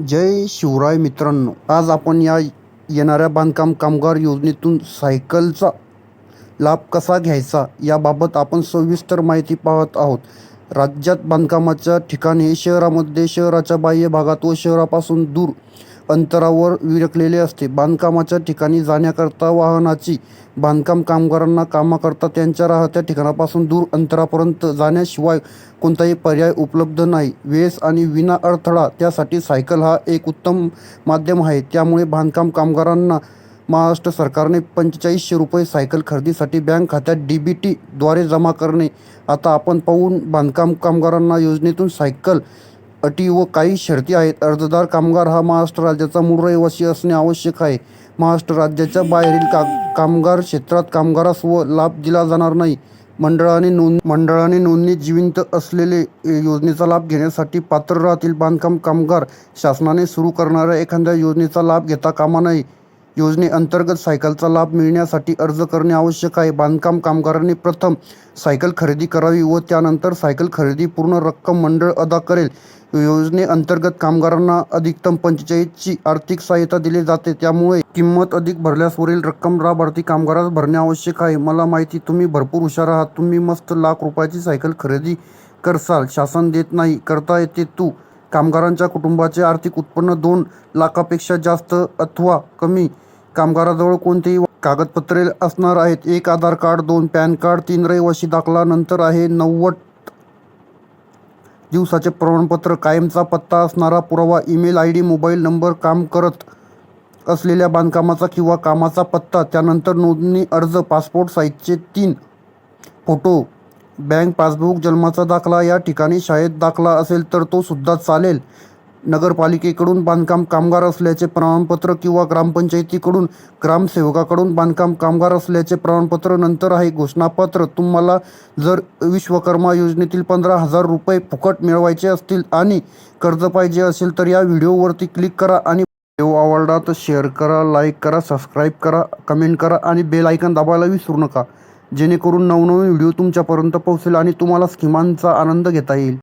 जय शिवराय मित्रांनो. आज आपण या येणाऱ्या बांधकाम कामगार योजनेतून सायकलचा लाभ कसा घ्यायचा याबाबत आपण सविस्तर माहिती पाहत आहोत. राज्यात बांधकामाच्या ठिकाणी शहरामध्ये शहराच्या बाह्य भागात व शहरापासून दूर अंतरावर विरकलेले असते. बांधकामाच्या ठिकाणी जाण्याकरता वाहनाची बांधकाम कामगारांना कामाकरता त्यांच्या राहत्या ठिकाणापासून दूर अंतरापर्यंत जाण्याशिवाय कोणताही पर्याय उपलब्ध नाही. वेस आणि विना अडथळा त्यासाठी सायकल हा एक उत्तम माध्यम आहे. त्यामुळे बांधकाम कामगारांना महाराष्ट्र सरकारने पंचेचाळीसशे रुपये सायकल खरेदीसाठी बँक खात्यात डी बी टीद्वारे जमा करणे. आता आपण पाहून बांधकाम कामगारांना योजनेतून सायकल अटी व काही शर्ती आहेत. अर्जदार कामगार हा महाराष्ट्र राज्याचा मूळ रहिवासी असणे आवश्यक आहे. महाराष्ट्र राज्याच्या बाहेरील का कामगार क्षेत्रात कामगारास व लाभ दिला जाणार नाही. मंडळाने नोंद मंडळाने नोंदणी जिवंत असलेले योजनेचा लाभ घेण्यासाठी पात्र राहतील बांधकाम कामगार शासनाने सुरू करणाऱ्या एखाद्या योजनेचा लाभ घेता कामा नये. योजनेअंतर्गत सायकलचा लाभ मिळण्यासाठी अर्ज करणे आवश्यक आहे. बांधकाम कामगारांनी प्रथम सायकल खरेदी करावी व त्यानंतर सायकल खरेदी पूर्ण रक्कम मंडळ अदा करेल. योजनेअंतर्गत कामगारांना अधिकतम पंचेचाळीसची आर्थिक सहाय्यता दिली जाते. त्यामुळे किंमत अधिक भरल्यास वरील रक्कम लाभार्थी कामगारास भरणे आवश्यक आहे. मला माहिती तुम्ही भरपूर हुशार आहात. तुम्ही मस्त लाख रुपयाची सायकल खरेदी करसाल. शासन देत नाही. करता येते तू. कामगारांच्या कुटुंबाचे आर्थिक उत्पन्न दोन लाखापेक्षा जास्त अथवा कमी कामगाराजवळ कोणतेही कागदपत्रे असणार आहेत? एक आधार कार्ड दोन पॅन कार्ड तीन रहिवासी दाखला नंतर आहे नव्वद दिवसाचे प्रमाणपत्र. कायमचा पत्ता असणारा पुरावा email I D mobile number काम करत असलेल्या बांधकामाचा किंवा कामाचा पत्ता त्यानंतर नोंदणी अर्ज पासपोर्ट साईजचे तीन फोटो बँक पासबुक जन्माचा दाखला या ठिकाणी शाळेत दाखला असेल तर तो सुद्धा चालेल. नगरपालिकेकडून बांधकाम कामगार असल्याचे प्रमाणपत्र किंवा ग्रामपंचायतीकडून ग्रामसेवकाकडून बांधकाम कामगार असल्याचे प्रमाणपत्र नंतर आहे. घोषणापत्र. तुम्हाला जर विश्वकर्मा योजनेतील पंधरा हजार रुपये फुकट मिळवायचे असतील आणि कर्ज पाहिजे असेल तर या व्हिडिओवरती क्लिक करा आणि व्हिडिओ आवडला तर शेअर करा लाईक करा सबस्क्राईब करा कमेंट करा आणि बेल आयकन दाबायला विसरू नका. जेणेकरून नवनवीन व्हिडिओ तुमच्यापर्यंत पोहोचेल आणि तुम्हाला स्कीमांचा आनंद घेता येईल.